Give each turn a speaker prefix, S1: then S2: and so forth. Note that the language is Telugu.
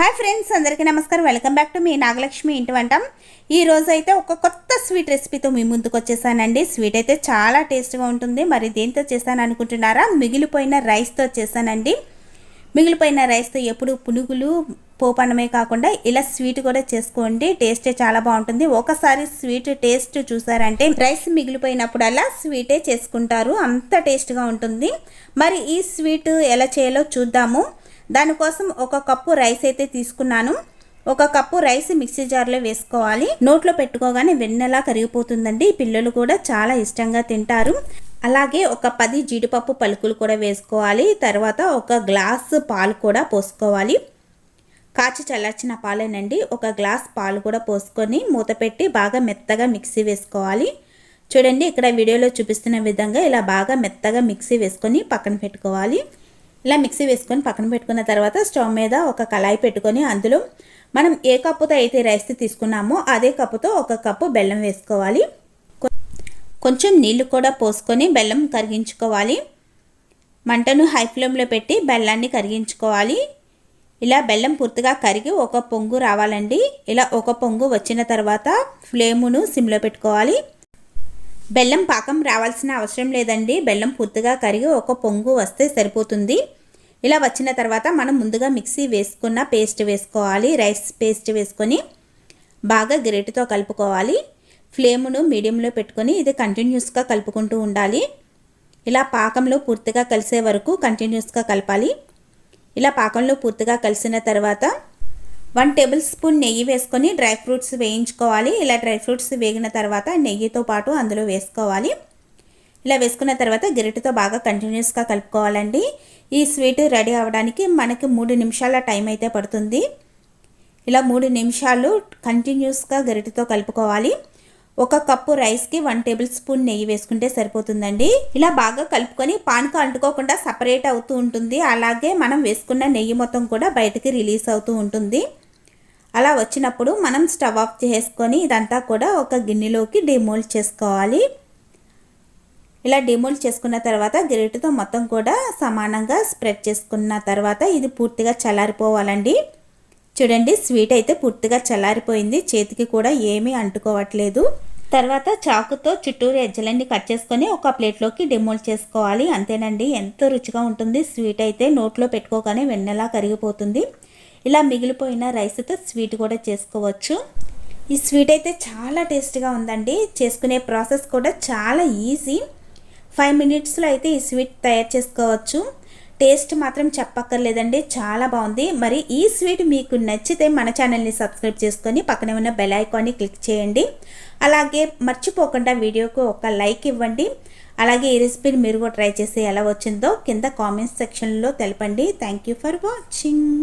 S1: హాయ్ ఫ్రెండ్స్ అందరికీ నమస్కారం. వెల్కమ్ బ్యాక్ టు మీ నాగలక్ష్మి ఇంటి వంటం. ఈ రోజైతే అయితే ఒక కొత్త స్వీట్ రెసిపీతో మీ ముందుకు వచ్చేసానండి. స్వీట్ అయితే చాలా టేస్ట్గా ఉంటుంది. మరి దేంతో చేశాను అనుకుంటున్నారా? మిగిలిపోయిన రైస్తో చేశానండి. మిగిలిపోయిన రైస్తో ఎప్పుడు పునుగులు పోపన్నమే కాకుండా ఇలా స్వీట్ కూడా చేసుకోండి. టేస్టే చాలా బాగుంటుంది. ఒకసారి స్వీట్ టేస్ట్ చూసారంటే రైస్ మిగిలిపోయినప్పుడల్లా స్వీటే చేసుకుంటారు. అంత టేస్ట్గా ఉంటుంది. మరి ఈ స్వీట్ ఎలా చేయాలో చూద్దాము. దానికోసం ఒక కప్పు రైస్ అయితే తీసుకున్నాను. ఒక కప్పు రైస్ మిక్సీ జార్లో వేసుకోవాలి. నోట్లో పెట్టుకోగానే వెన్నెలా కరిగిపోతుందండి. పిల్లలు కూడా చాలా ఇష్టంగా తింటారు. అలాగే ఒక పది జీడిపప్పు పలుకులు కూడా వేసుకోవాలి. తర్వాత ఒక గ్లాస్ పాలు కూడా పోసుకోవాలి. కాచి చల్లార్చిన పాలేనండి. ఒక గ్లాస్ పాలు కూడా పోసుకొని మూత పెట్టి బాగా మెత్తగా మిక్సీ వేసుకోవాలి. చూడండి ఇక్కడ వీడియోలో చూపిస్తున్న విధంగా ఇలా బాగా మెత్తగా మిక్సీ వేసుకొని పక్కన పెట్టుకోవాలి. ఇలా మిక్సీ వేసుకొని పక్కన పెట్టుకున్న తర్వాత స్టవ్ మీద ఒక కళాయి పెట్టుకొని అందులో మనం ఏ కప్పుతో అయితే రైస్ తీసుకున్నామో అదే కప్పుతో ఒక కప్పు బెల్లం వేసుకోవాలి. కొంచెం నీళ్ళు కూడా పోసుకొని బెల్లం కరిగించుకోవాలి. మంటను హై ఫ్లేమ్లో పెట్టి బెల్లాన్ని కరిగించుకోవాలి. ఇలా బెల్లం పూర్తిగా కరిగి ఒక పొంగు రావాలండి. ఇలా ఒక పొంగు వచ్చిన తర్వాత ఫ్లేమును సిమ్లో పెట్టుకోవాలి. బెల్లం పాకం రావాల్సిన అవసరం లేదండి. బెల్లం పూర్తిగా కరిగి ఒక పొంగు వస్తే సరిపోతుంది. ఇలా వచ్చిన తర్వాత మనం ముందుగా మిక్సీ వేసుకున్న పేస్ట్ వేసుకోవాలి. రైస్ పేస్ట్ వేసుకొని బాగా గిరెటితో కలుపుకోవాలి. ఫ్లేమును మీడియంలో పెట్టుకొని ఇది కంటిన్యూస్గా కలుపుకుంటూ ఉండాలి. ఇలా పాకంలో పూర్తిగా కలిసే వరకు కంటిన్యూస్గా కలపాలి. ఇలా పాకంలో పూర్తిగా కలిసిన తర్వాత వన్ టేబుల్ స్పూన్ నెయ్యి వేసుకొని డ్రై ఫ్రూట్స్ వేయించుకోవాలి. ఇలా డ్రై ఫ్రూట్స్ వేగిన తర్వాత నెయ్యితో పాటు అందులో వేసుకోవాలి. ఇలా వేసుకున్న తర్వాత గిరిటితో బాగా కంటిన్యూస్గా కలుపుకోవాలండి. ఈ స్వీట్ రెడీ అవ్వడానికి మనకి మూడు నిమిషాల టైం అయితే పడుతుంది. ఇలా మూడు నిమిషాలు కంటిన్యూస్గా గరిటతో కలుపుకోవాలి. ఒక కప్పు రైస్కి వన్ టేబుల్ స్పూన్ నెయ్యి వేసుకుంటే సరిపోతుందండి. ఇలా బాగా కలుపుకొని పాన్కు అంటుకోకుండా సపరేట్ అవుతూ ఉంటుంది. అలాగే మనం వేసుకున్న నెయ్యి మొత్తం కూడా బయటకి రిలీజ్ అవుతూ ఉంటుంది. అలా వచ్చినప్పుడు మనం స్టవ్ ఆఫ్ చేసుకొని ఇదంతా కూడా ఒక గిన్నెలోకి డిమోల్డ్ చేసుకోవాలి. ఇలా డిమోల్డ్ చేసుకున్న తర్వాత గిరిటితో మొత్తం కూడా సమానంగా స్ప్రెడ్ చేసుకున్న తర్వాత ఇది పూర్తిగా చల్లారిపోవాలండి. చూడండి స్వీట్ అయితే పూర్తిగా చల్లారిపోయింది. చేతికి కూడా ఏమీ అంటుకోవట్లేదు. తర్వాత చాకుతో చుట్టూరు ఎజ్జలన్నీ కట్ చేసుకొని ఒక ప్లేట్లోకి డిమోల్డ్ చేసుకోవాలి. అంతేనండి ఎంతో రుచిగా ఉంటుంది. స్వీట్ అయితే నోట్లో పెట్టుకోగానే వెన్నెలా కరిగిపోతుంది. ఇలా మిగిలిపోయిన రైస్తో స్వీట్ కూడా చేసుకోవచ్చు. ఈ స్వీట్ అయితే చాలా టేస్ట్గా ఉందండి. చేసుకునే ప్రాసెస్ కూడా చాలా ఈజీ. ఫైవ్ మినిట్స్లో అయితే ఈ స్వీట్ తయారు చేసుకోవచ్చు. టేస్ట్ మాత్రం చెప్పక్కర్లేదండి. చాలా బాగుంది. మరి ఈ స్వీట్ మీకు నచ్చితే మన ఛానల్ని సబ్స్క్రైబ్ చేసుకొని పక్కనే ఉన్న బెల్ ఐకాన్ని క్లిక్ చేయండి. అలాగే మర్చిపోకుండా వీడియోకు ఒక లైక్ ఇవ్వండి. అలాగే ఈ రెసిపీని మీరు కూడా ట్రై చేసి ఎలా వచ్చిందో కింద కామెంట్స్ సెక్షన్లో తెలపండి. Thank you for watching.